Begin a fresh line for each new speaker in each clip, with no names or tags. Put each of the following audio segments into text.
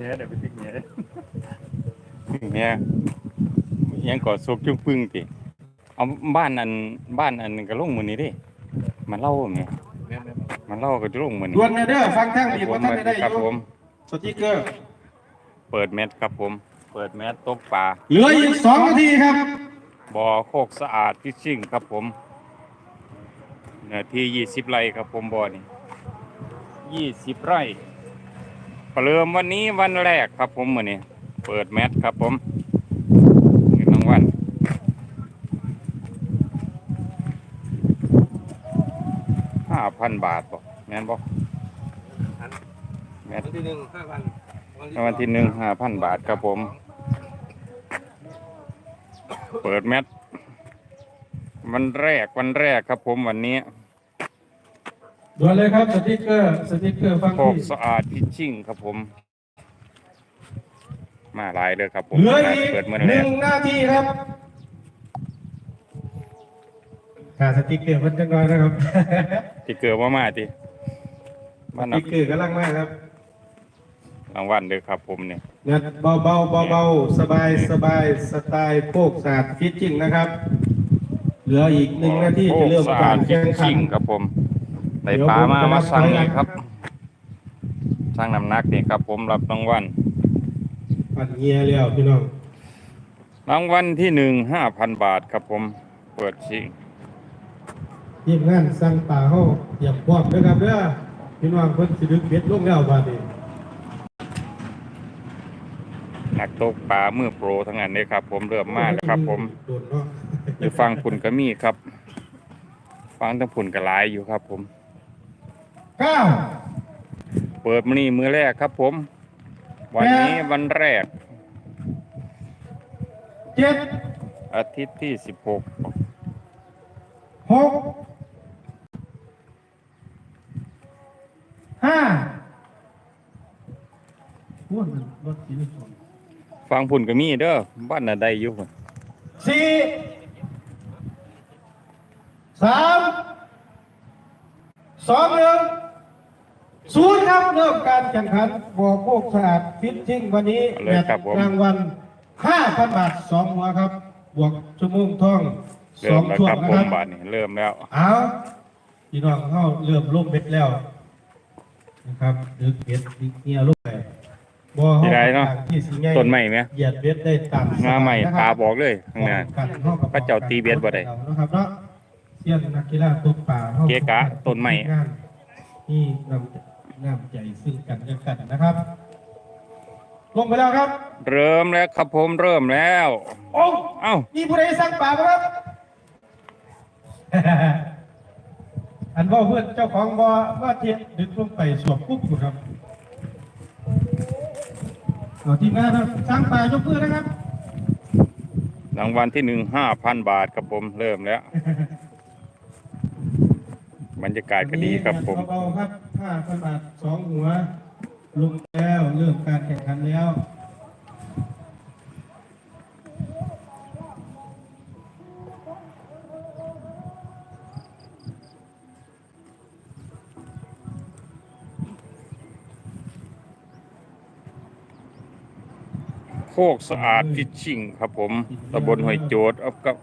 เนี่ยเดี๋ยวไปติ๊กเนี่ย
เนี่ยยังก่อสุกจุ้งปึ้งติเอาบ้านอันบ้านอันก็ลงมื้อนี้เดิมันเล่าแหม่
แม่แม่
มันเล่าก็จะลงมื้อนี้
ด่วนเลยเด้อฟังทาง
ค
ดี
รับผ
ว่ามท่านได้ได้อ
ครับ
ยู่
ผม
สติกเกอร์
เปิดแมสครับผม เปิดแมสตกปลา
เหลืออีกสองนาทีครับ
บ่อโคกสะอาดฟิชชิ่งครับผมเนื้อที่20ไร่ครับผมบ่อนี่20ไร่ประ เริ่มวันนี้วันแรกครับผมมื้อนี้เปิดแมสครับผมเงินรางวัล5,000บาทบ่แม่นบ่แมส
วันที่หนึ่งห้าพัน
รางวัลที่หนึ่ง5,000บาทครับผม เปิดแมสวันแรกวันแรกครับผมวันนี้
ด่วนเลยครับสติกเกอร์สติกเกอร์ฟัง
โคก
ที่
สะอาดพิชชิ่งครับผม มาหลายเลยครับผม
เหลืออีก
เปิดเมื่อ
ห
แร
นึ่
ก
งนาทีครับขาสติกเกอร์เพิ่นจังน้อยนะครับ
ที่เกิดว่ามาที
ส
มานั
ติ
บ
กเกอร์กำลังมากครับ
รางวัลเลยครับผมเนี่ย
งัดเบาเบาเบาเบาๆสบายสบายสไตล์โคกสะอาดฟิตจิ้งนะครับ เหลืออีกหนึ่งนาที
โค
จะ
ก
เริ่ม
สะ
กา
อาด
ร
พิ
แข่ง
ช
ขัน
ชิ่งครับผม ได้ปลามามาสั่งนี่ครับสั่งน้ำหนักนี่ครับ ผมรับรางวัล
ปัดเงียแล้วพี่น้อง
รางวัลที่หนึ่งห้าพันบาทครับผมเปิดชิ่ง
ทีมงานสั่งป่าเฮาเตรียมพร้อมเด้อครับเด้อพี่น้องเพิ่นสิดึกเบ็ดลงแล้วบาดนี้
นักตกปลามือโปรทั้งนั้นเลยครับ ผมเริ่มมาแล้วครับ ผม
โดนเนาะ
อยู่ฟังผุนก็มีครับ ฟังทั้งผุนก็หลายอยู่ครับ ผม
เก้า
เปิดมื้อนี้มือแรกครับผม วันนี้วันแรก
เจ็ด
อาทิตย์ที่สิบหก
หกห้าโอ้ยมันรถสีเหลือง
ฟังผุนก็มีเด้อบ้านน่ะได้อยู่พุ่น
สี่สามสองหนึ่ง ศูนย์ครับเริ่มการแข่งขันบ่อโคกสะอาดฟิตชิ่งวันนี้
เอาเลยครับผม
รางวัลห้าพันบาทสองหัวครับ บวกชั่วโมงท่องส
เริ่
อ
ม
ง
แล้ว
ช่ว
ค
ง
รับ
นะ
ผ
ค
ม
รับ
บ้านนี้เริ่มแล้ว
เอาพี่น้องเข้าเริ่มลงเบ็ดแล้วนะครับดึกเบ็ดดึกเงียลงไปบ่อ
ที่ไหนเนาะ
ที่สิใหญ่
ต้นไม้ไหม
เหยียดเบ็ดได้ตาม
งาใหม่
นะครับ
ตาบอกเลยข้างหน้า พระเจ้าตีเบ็ดบ่ได้
นะครับเนาะเสียนนักกีฬาตกป่าฮา
เกะกะต้นไม้
งานนี่นำ น้ำใจซึ่งกันและกันนะครับ ลงไปแล้วครับ
เริ่มแล้วครับผมเริ่มแล้ว
โอ้
เอ้า
มีผู้ใดสั่งป่าไหมครับ อันว่าเพื่อนเจ้าของบ่ว่าเทียดึกลงไปสวมปุ๊บอยู่ครับเอาทีมงานครับสั่งป่ายกมือนะครับ
รางวัลที่หนึ่งห้าพันบาทครับผมเริ่มแล้วบรรยากาศก็ดีครับผม
เบาๆครับ ห้าพันบาทสองหัว ลงแล้วเริ่มการแข่งขันแล้ว
โคกสะอาดฟิชชิ่งครับผมตำบลห้วยโจดอากับ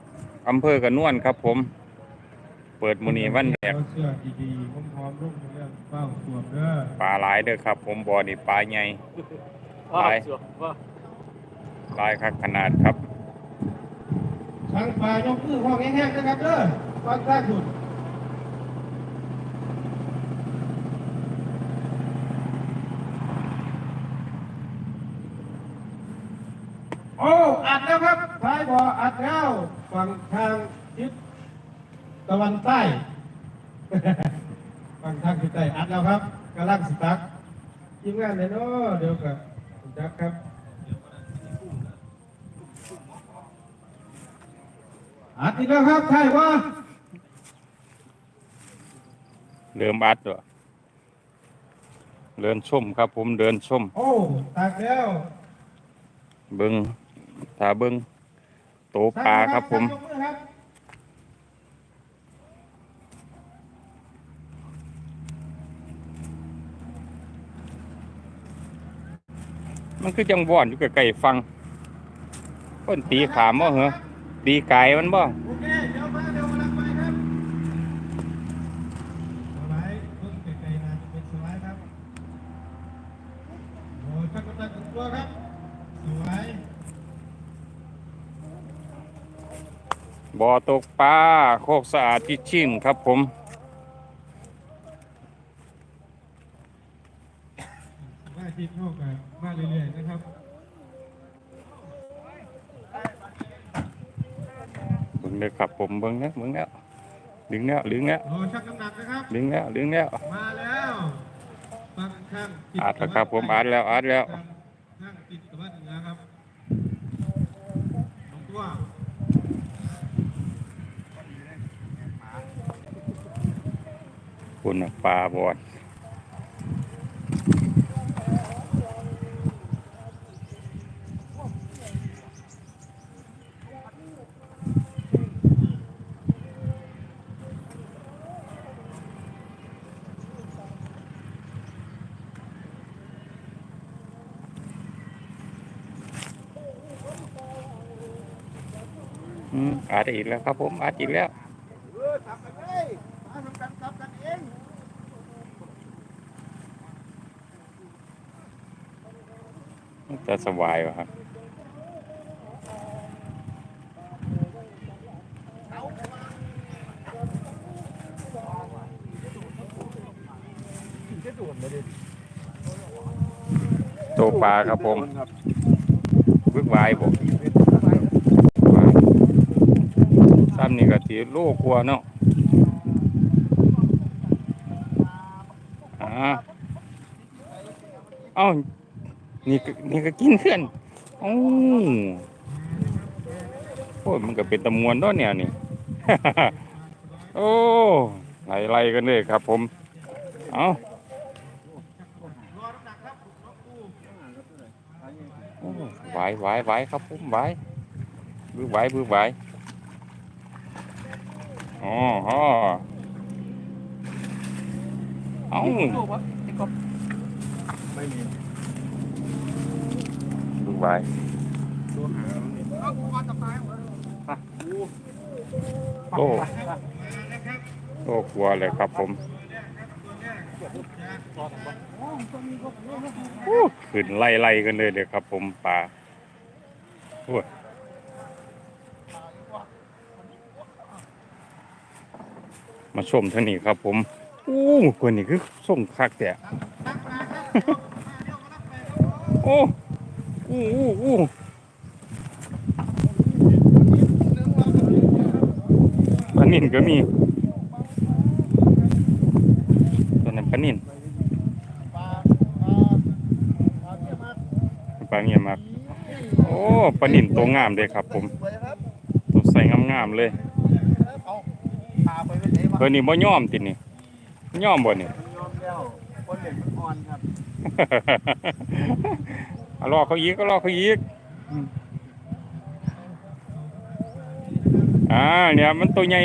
อำเภอกระนวนครับผม เปิดมือนี้วันแรก
เชื่อดีๆพร้อมๆลงไปแล้วเป้าสวมเด้อ
ปลาหลายเด้อครับ ผมบ่อนี่ปลาใหญ่
ว่า
ป
สวมว่า
หลายครับขนาดครับ
สั่งป่ายกมือห้องแห้งๆนะครับเด้อฟังท่าสุดโอ้อัดแล้วครับท้ายบ่ออัดแล้วฝั่งทางทิศ ตะวันใต้ฝั่งทางทิศใต้อัดแล้วครับกำลังสตักทีมงานเลยเนาะเดี๋ยวกับจักครับอัดอีกแล้วครับใช่ว่า
เริ่มอัดด้วยเดินชมครับผมเดินชม
โอ้ตักแล้ว
เบิงถ้าเบิงโตปลาครับผม
ยกอครับ
มันคือจังว่อนอยู่ใกล้ๆฟังคนตีขามบ่เหรอตีไก่มันบ่
โอเคเดี๋ยวมาเดี๋ยวกำลังไปครับสไลด์เพิ่งไกลนะเป็นสไลด์ครับโอ้ยพักกำลังถึงตัวครับสวย
บ่อตกปลาโคกสะอาดที่ชิมครับผม
ว่าทีมเข้ากันมาเรื่อยๆนะครับ
เบิ่งเลยครับผมเบิ่งแล้วเบิ่งแล้วดึงแล้วดึงแล้ว
รอชั่งน้ำหนักนะครับ
ดึงแล้วดึงแล้ว
มาแล้วฟังข้างติด
อัดแล้วครับผมอัดแล้วอัดแล้ว
ข้างติดกับว่าเหนือครับลงตัว
คุณน่ะปลาบอด อืมอัดอีกแล้วครับผมอัดอีกแล้ว
เออทำกันเลยมาทำกันทำกันเอง
จะสบายวะครับโตปลาครับผมบึกวายบอก ซ้ำนี่ก็ถือโลกลัวเนาะอาเอ้านี่ก็นี่ก็กินเพื่อนโอ้โอ้มันก็เป็นตะมวนเนาะเนี่ยนี่โอ้ไล่ไล่กันเลยครับ ผม เอาไหวไหวไหวครับผมไหวบื้อไหวบื้อไหว อ๋อฮะเอา
ไม่มี
บื้อไหว
ตัวหา
โอ้โอ้กลัวเลยครับผมโอ้ขึ้นไล่ไล่กันเลยเลยครับผมป่าโอ้ย มาชมท่านี้ครับ ผมโอ้คนนี้คือส่งคักแต่โอ้โอ้โอ้โอ้ปลานิ่นก็มีตัวนั้นปลานิ่นปลาเงียมากโอ้ปลานิ่นตัวงามเลยครับ ผมตัวใส่งามๆเลย
พาไปเป็นไหนวะ
ตัวนี้บ่ย่อมตินี่ย่อมบ่นี่
ยอมแล้วคนเด็กมันอ่อนครับ
เอาลอกเขาอีกก็ลอกเขาอีกอ่าเนี่ยมันตัวใหญ่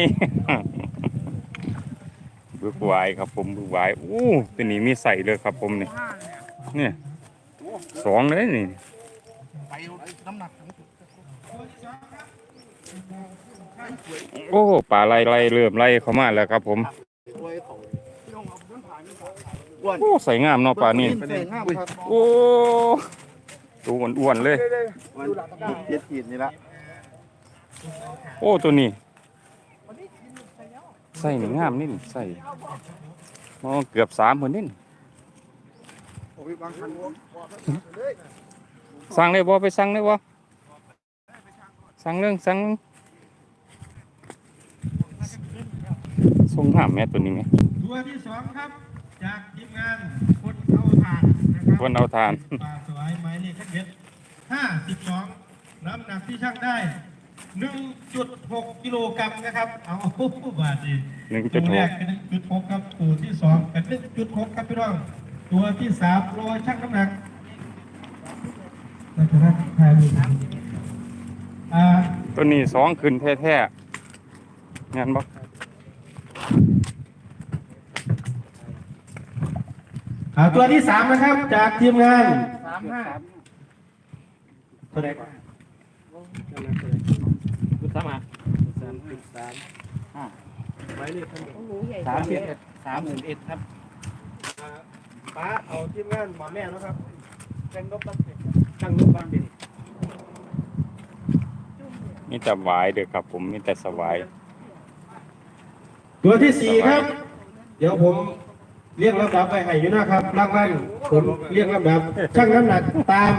บึกหวายครับผมบึกหวายอู้ตัวนี้มีใส่เลยครับผมนี่เนี่ยสองเลยนี่
ไปน้ำหนัก
โอ้ปลาไล่ไล่เริ่มไล่เข้ามาแล้วครับผม
ตัวไอ้เขาพี่น้องเอาเพื่อนผ่านนี่ก่อนอ้วน
โอ้ใส่งามเนาะปลานี่
ใส่ง่ามครับ
โอ้ตัวอ้วนๆเลย
วันเจ็ดขีดนี่ละ
โอ้ตัวนี้ใส่นี่งามนี่ใส่มองเกือบสามคนนี่
โอ้ยบางคัน
สั่งเลยบ่ไปสั่งเลยบ่สั่งเรื่องสั่งเรื่อง ส่งหามแม่ตัวนี้ไหม
ตัวที่สองครับ จากทีมงานคนเอาทานนะครับ
คนเอาทาน
ปลาสวายไม้เลขเด็ดห้าสิบสองน้ำหนักที่ช่างได้หนึ่งจุดหกกิโลกรัมนะครับ เอาบาทดี
หนึ่ง
ตั
จุด
ว
ห
แร
ก
กเป็นหนึ่งจุดหกครับตัวที่สองเป็นหนึ่งจุดหกครับพี่น้องตัวที่สามรอช่างน้ำหนักเราจะรับทายดูอ่า
ตัวนี้สองขึ้นแท้ๆงานบ่
อ่าตัวที่สามนะครับ จากทีมงาน
สามห้า
เท่าไหร่ก่อน
คุณสามารถสามสิบสามห้า
หมายเลข
สามเอ็ดสามหมื่นเอ็ดครับ
ป้าเอาทีมงานหมอแม่นะครับเป็นรถบัสเป็นตั้งรถบัสเป็น
มีแต่หวายเด้อครับผมมีแต่สวาย
ตัวที่สี่ครับ เดี๋ยวผม เรียกลำดับไปให้อยู่นะครับรางวัลผมเรียกลำดับช่างน้ำหนักตาม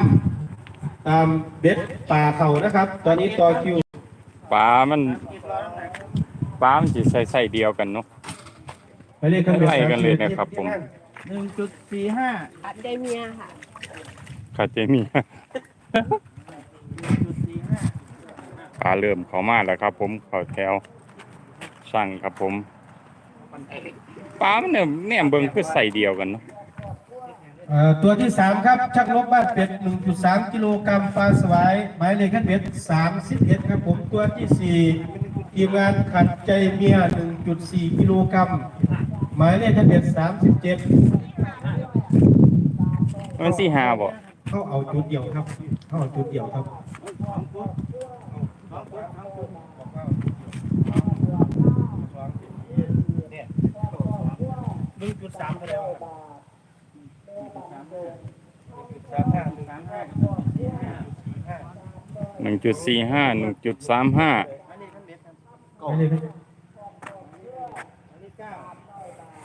ตามเบ็ดป่าเขานะครับ ตอนนี้ต่อคิว
ปลามันปลามันสิใส่ใส่เดียวกันเนาะ
ไปเรียกกัน
ไล่กันเลยนะครับผม
หนึ่งจุดสี่ห้า
อัดไดเมียค่ะ
คาเจมี
จุดสี่ห้า
ปลาเริ่มเข้ามาแล้วครับ ผมเข้าแถวสั่งครับผม ปลามันเนี่ยเนี่ยเบิ่งคือใส่เดียวกันเนาะ
เอ่อตัวที่สามครับ ชักลบบ้านเป็ด1.3 กิโลกรัมปลาสวายหมายเลขขั้นเป็ด31ครับผมตัวที่สี่ทีมงานขัดใจเมีย 1.4 กิโลกรัมหมายเลขขั้นเป็ด37
มันสิหาบ่
เขาเอาจุดเดียวครับเขาเอาจุดเดียวครับ
นึ่งจุดสามเท่าไหร่วะสามห้าสามห้า
หนึ่งจุดสี่ห้าหนึ่งจุดสามห้า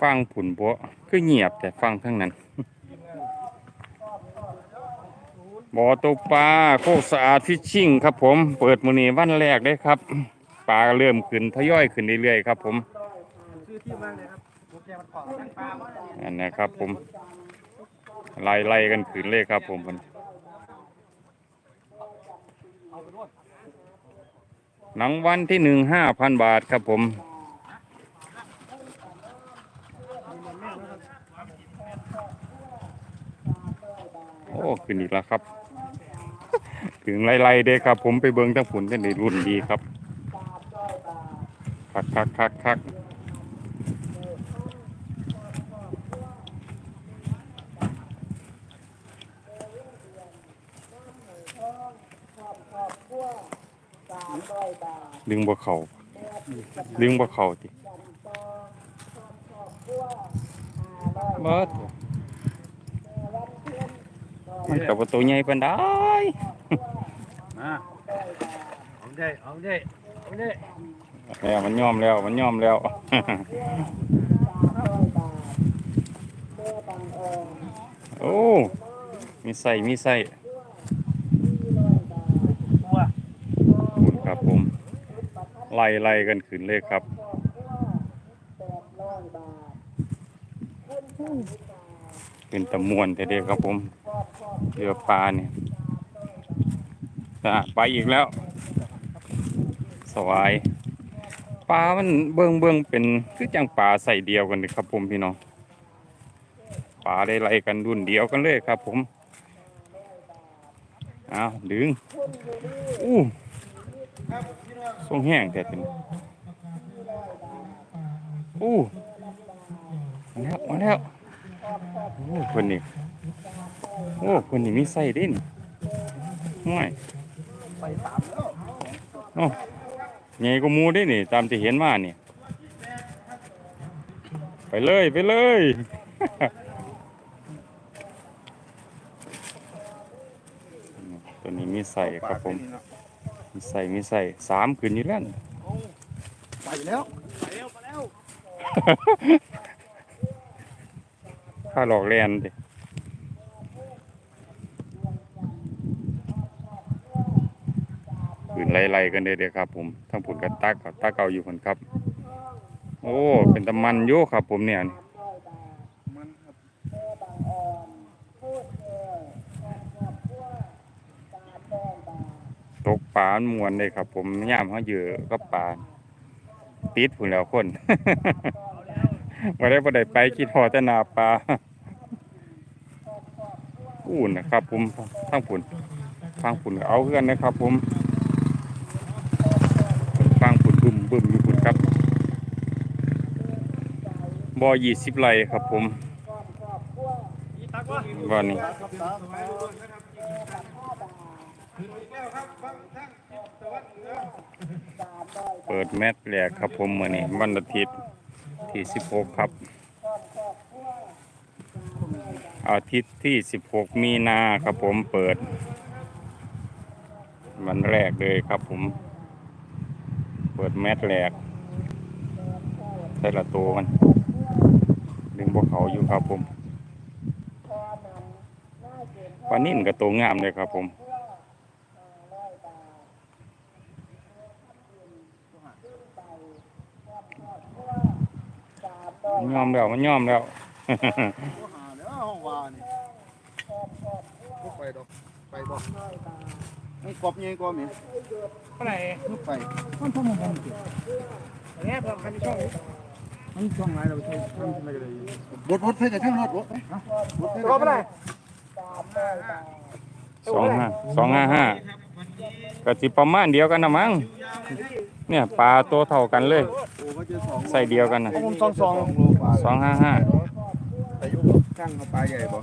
ฟังผุนโบ่คือเงียบแต่ฟังทั้งนั้นบ่อตกปลาโคกสะอาดฟิชชิ่งครับผม เปิดมือนี้วันแรกเลยครับ ปลาเริ่มขึ้นทยอยขึ้นเรื่อยๆครับผม
ชื่อที่มากเลยครับ อันของตั้งปลาหมดเลย
อันะครับผมไล่ไล่กันขึ้นเลยครับผมมันหนังวันที่หนึ่งห้าพันบาทครับผมโอ้ขึ้นอีกแล้วครับ ถึงไล่ๆเด้ครับ ผมไปเบิ้งทั้งผุนกันในรุ่นดีครับคักคักคักคัก ดึงบ่เขาดึงบ่เขาติเบิดมันกับตัวใหญ่ปานใด
มาเอาได้เอาได้เอาได้
แล้วมันยอมแล้วมันยอมแล้วโอ้มีใส่มีใส่
ตัว
คุณครับผม ไล่ไล่กันขึ้นเลยครับเป็นตะมวนแต่เดียวครับผมเรือปลาเนี่ยอะไปอีกแล้ว สวายปลามันเบิ่งเบิ่งเป็นคือจังปลาใส่เดียวกันเลยครับผมพี่น้องปลาได้ไล่กันรุ่นเดียวกันเลยครับผมอ้าวดึงอู้ ทรงแห้งแต่เป็นอู้มาแล้วมาแล้วโอ้คนนี้โอ้คนนี้มีไส้ด่นห่วย
ไปสามแล้ว
โอ้ใหญ่กว่าหมูเด้นี่ ตามที่เห็นมาเนี่ยไปเลยไปเลยตัวนี้มีใส่ครับผม มีใส่มีใส่สามคืนอยู่แล้วนี่
ไปแล้วไปแล้วไปแล้ว
ข้าหลอกแลนดิคืนไล่ๆกันเด้อเด้อครับผมทั้งผุนกับตักกับตาเก่าอยู่คนครับ โอ้ เป็นตะมันโยครับผมเนี่ย
มันครับ
ตกปลามันมวนเลยครับ ผมย่ามเขาเยอะก็ปลาติดผุนแล้วคนมาได้บ่ได้ไปคิดหอแต่หนาปลาอู้นะครับ ผมทั้งผุนฟังผุนก็เอาเพื่อนนะครับ ผมฟังผุนบึมบึมอยู่ผุนครับบ่อยี่สิบไร่ครับ ผม
อีตักวะ
วันนี้
ครับสามไป
เปิดแมตช์แรกครับผมมื้อนี้วันอาทิตย์ที่ 16 ครับ อาทิตย์ที่ 16 มีนาครับผมเปิด วันแรกเลยครับผม เปิดแมตช์แรกใส่ละตัวมัน ดึงพวกเขาอยู่ครับผมปลานิ่นกับตัวงามเลยครับผม ยอมแล้วมันยอมแล้ว
ตัวหาเนาะห้องวานี่บ่ไปดอกไปบ่มันกบใหญ่กว่าแม่
เท่าไหร่
บ่ไป
มันทุ่มมันสิอันนี้พอคันช่องมันช่องไหนเราใช้ทำอะไรกันเลย
รถรถไปกับเครื่องรถรถไปรถไป
ตัวเท่าไหร่
สองห้าสองห้าห้าก็สิประมาณเดียวกันนะมั้ง เนี่ยปลาตัวเท่ากันเลย
โอ้ก็จะสอง
ใส่เดียวกันนะ
ผมสองสอง
โลกว่า
สองห้าห้า
อายุช่างเอาปลาใหญ่บ่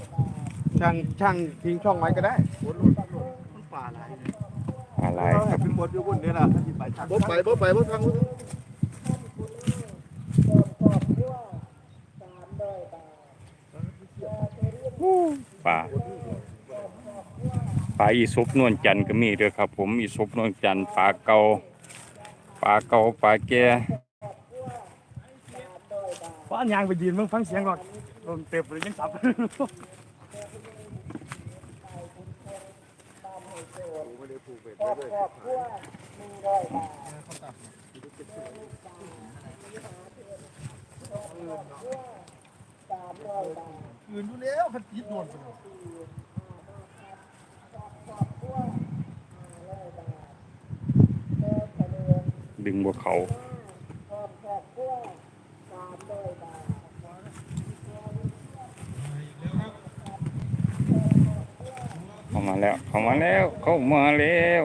ช่างช่างทิ้งช่องไว้ก็ได้
รถรถรถมันปลาหลาย
อะไรครับ
เป็นหมดอยู่บนนี่ล่ะสิไปช่างบ่ไปบ่ไปบ่ทางนู้น
ปลาปลาอีซุปนวลจันทร์ก็มีด้วยครับ ผมอีซุปนวลจันทร์ปลาเกาป ลาเกาปลาแก่
เพราะอันยางไปยืนมึงฟังเสียงก่อนโดนเต็บเลยยังสับ
ไม่ได้ผูกไปเรื่อย
ยืนดูแล้วมันยิดโดน
ดึงบวเขาเข้ามาแล้ว เข้ามาแล้ว เข้ามาแล้ว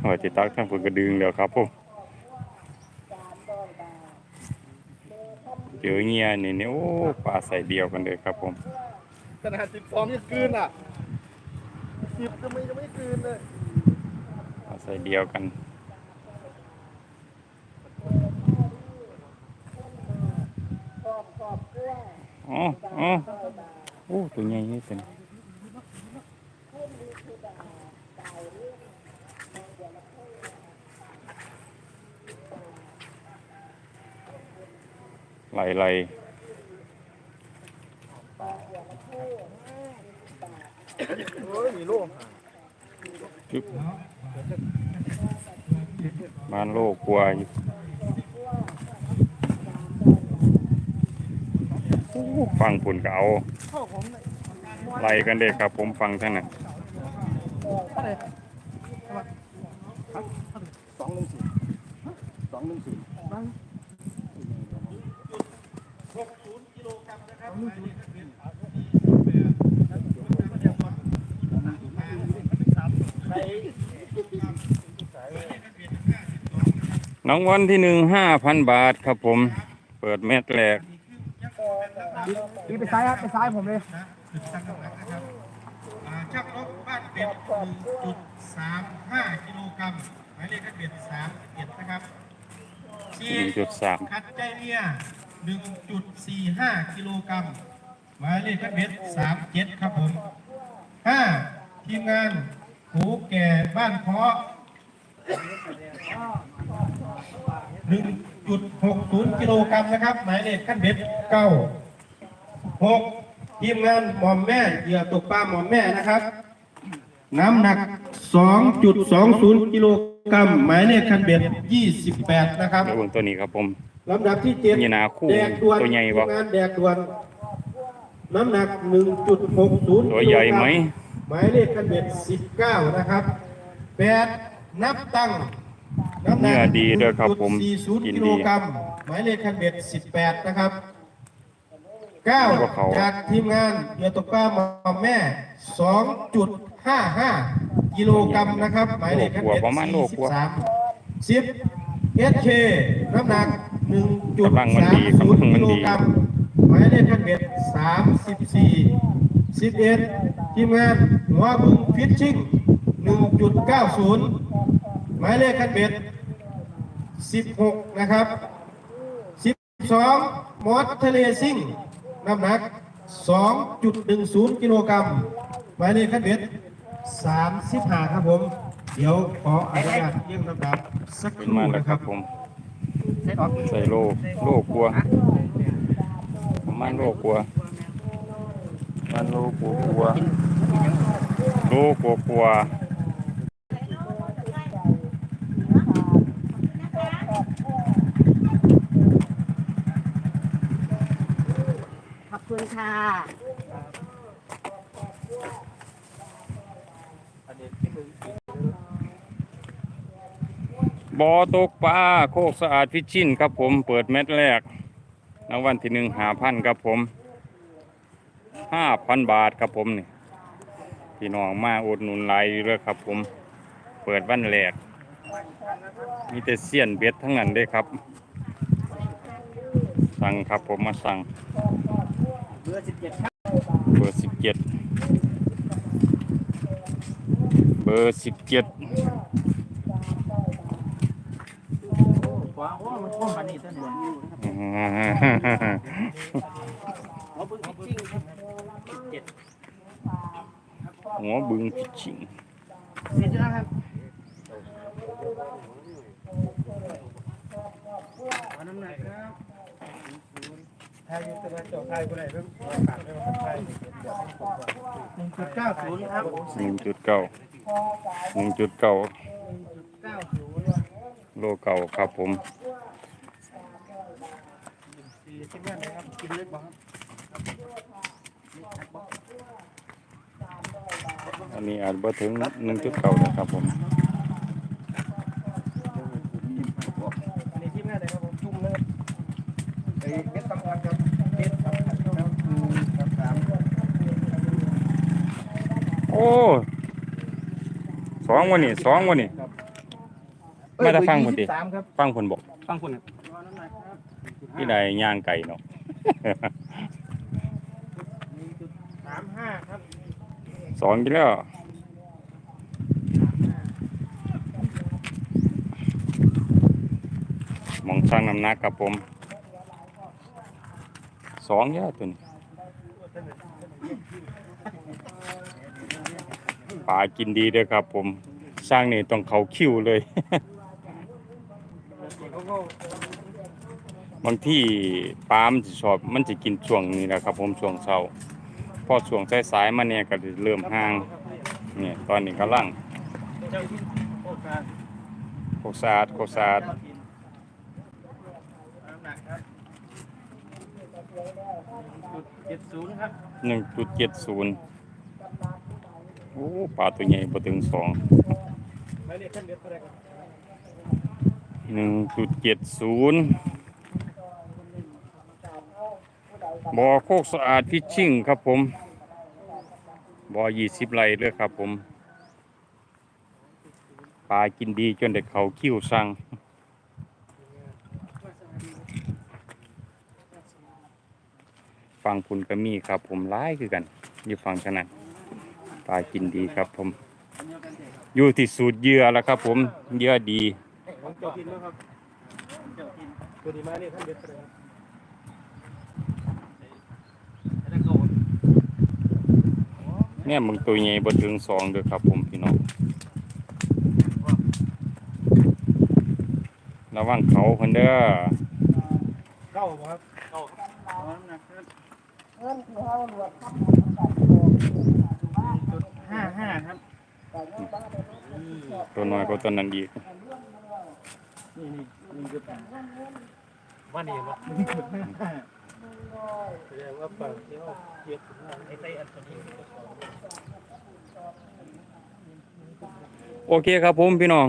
โอ้ยติดตักทั้งผลกระดึงแล้วครับผมเจอเงียนี่นี่โอ้ปลาใส่เดียวกันเลยครับผม
ขนาดสิบสองยังกลืนอะสิบจะไม่จะไม่กลืนเลย
ปลาใส่เดียวกันอ๋ออ๋อโอ้ตัวใหญ่นี่เป็นไหลไหล
เฮ้ยมีโล่
จุ๊บบ้านโลกกลัวอยู่ฟังผุนก็เอาไล่กันเด็กครับ ผมฟังทั้งนั้น
สองหนึ่งสี่สองหนึ่งสี่
น้ องวันที่หนึ่งห้าพันบาทครับผม เปิดเม็ดแรก
นี่ไปซ้ายครับไปซ้ายผมเลย
อ่าชักลบบ้านเป็ด1.35กิโลกรัมหมายเลขทะเบียน31นะครับ
หนึ่งจุดสาม
คัดใจเมีย1.45กิโลกรัมหมายเลขทะเบียน37ครับผม5ทีมงานหูแก่บ้านเพาะ 1.60 กิโลกรัมนะครับ หมายเลขขั้นเบ็ด9 6ทีมงานหมอมแม่เหยื่อตกปลาหมอมแม่นะครับ น้ำหนัก 2.20 กิโลกรัมหมายเลขคันเบ็ด28 นะครับ
แล้วเบิ่งตัวนี้ครับผม
ลำดับที่เจ็ด
นี่นาคู่
แดกด่วน
ตัวใหญ่ปะ
ทีมงานแดกด่วนน้ำหนัก 1.60
ตัวใหญ่ไหม
หมายเลขคันเบ็ด19 นะครับ 8 นับตั้งน้ำหนั
เนื้อดีด้วยครับผม
1.40
กิน
กิ
ดี
โลกรัมหมายเลขคันเบ็ด18นะครับ
พวกเขา
9จากทีมงานเหยื่อตกปลาหมอมแม่2.55กิโลกรัมนะครับ หมายเลขคันเบ็ด
โลกว่าประมาณโลกว่า
43 10 SK น้ำหนักหนึ่งจุด
กำลังมัน
สาม
ดี
ศูนย์
กำลังมัน
กิโล
ดี
กรัมหมายเลขทะเบียนสามสิบสี่สิบเอ็ดทีมงานหัวบึงฟิชชิ่งหนึ่งจุดเก้าศูนย์ หมายเลขทะเบียนสิบหกนะครับสิบสองมอสทะเลซิ่ง น้ำหนักสองจุดหนึ่งศูนย์กิโลกรัมหมายเลขทะเบียนสามสิบห้าครับผม เดี๋ยวขออนุญาตเรียงลำดับสักครู่
มาแล้ว
นะ
ค
ค
รั
รั
บบ ผมใส่โลโลกลัวประมาณโลกลัวประมันโลกลัวกลัวโลกลัวกลัว
ขอบ ค่ะ
บ่อตกปลาโคกสะอาดพิชินครับผมเปิดเม็ดแรกรางวัลที่หนึ่งหาพันครับผมห้าพันบาทครับผมนี่พี่น้องมาอุดหนุนไหลายอยู่เลยครับผมเปิดวันแรก มีแต่เสี้ยนเบ็ดทั้งนั้นเด้ครับ สั่งครับผมมาสั่ง
บอร์สิบเจ็ดครับ
เบอร์สิบเจ็ดเบอร์สิบเจ็ด
ขวาโอ้มันพ่วงปานนี้ต้นบนอยู่หัวบึ้งจิงครับสิบเจ็ด
หัวบึงพิชิง
เสร็จแล้วครับน้ำหนักครับ
ไทยตะวันตกไทยคนไหนเพิ่งปากไม่ว่าไทย
หนึ่งจุดเก้าศูนย์ครับ
หนึ่งจุดเก้าหนึ่งจุดเก้าโลเก่าครับผม
สี่สิบห้านะครับกินเล็กบ้าง
อันนี้อาจบ่ถึงหนึ่งจุดเก้านะครับผม
เม็ดสำคัญครับเม็ดสำคัญครับอืมครับสาม
โอ้สองวันนี้สองวันนี้มาแต่ฟังคนดิ
สามครับ
ฟังคนบอก
ฟังคนครับขอน้ำหนักครับ
ที่ใดย่างไก่เนาะ
หนึ่งจุดสามห้าครับ
สองกิโลมองช่างน้ำหนักครับผม สองยอดตัวนี้ปลากินดีเด้วยครับ ผมสร้างนี่ต้องเขาคิ้วเลย บางที่ปลามันจะชอบมันจะกินช่วงนี้แหละครับ ผมช่วงเช้าพอช่วงสายๆมาเนี่ยก็จะเริ่มห่างเนี่ยตอนนี้กำลัง
โอกาส
โคสาดโคสาด
น้ำหนักครับ จุดเจ็ดศูนย์ครับ
หนึ่งจุดเจ็ดศูนย์โอ้ปลาตัวใหญ่พอถึงสอง
ไม่เรียกขั้นเด็ดเท่าไหร่ครับ
หนึ่งจุดเจ็ดศูนย์บ่อโคกสะอาดพิชชิ่งครับผมบ่อยี่สิบไร่เลยครับผม ปลากินดีจนได้เขาคิ้วสั่ง ฟังคุณก็มีครับ ผมร้ายคือกันอยู่ฟังขนาดปลากินดีครับผม อยู่ที่สูตรเหยื่อแล้วครับ ผมเหยื่อดี
ของเจ้าทินนะครับตัวนี้มาเรียกขั้นเด็ดเท่าไหร่ครับ
เนี่ยมึงตัวใหญ่บ่ถึงสองเด้อครับ ผมพี่น้องระวังเขาเพิ่นเด้อ
เก้าบ่ครับ
ขอน้ำหนักครับจุด ห้าห้าครับ
ตัวน้อยกว่าตัวนั้นอีก
นี่นี่หนึ่งจุดห้า
ว่านี่บ่
หนึ่งจุดห้าห้า
แสดงว่าฝั่งที่เขาเทียบถึงว่า
ไอ้ไส้อันตัวนี้
โอเคครับผมพี่น้อง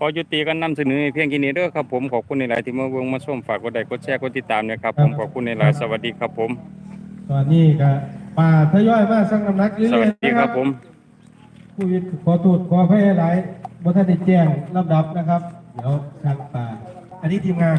ขอยุติการนำเสนอเพียงแค่นี้เด้อครับผมขอบคุณในหลายๆที่มาเบิ่งมาชมฝากกดไลค์กดแชร์กดติดตามนะครับผมขอบคุณในหลายๆสวัสดีครับผม
ตอนนี้ก็ป่าทยอยมาสั่งน้ำหนักเรื่
ส
อ
วั
ย
ส
ๆ
ดี
นะ
ค
ค
รั
รั
บบผม
ผู้วิทย์ขอตูดขอให้หลายบทันได้แจ้งลำดับนะครับ เดี๋ยวทางป่า อันนี้ทีมงาน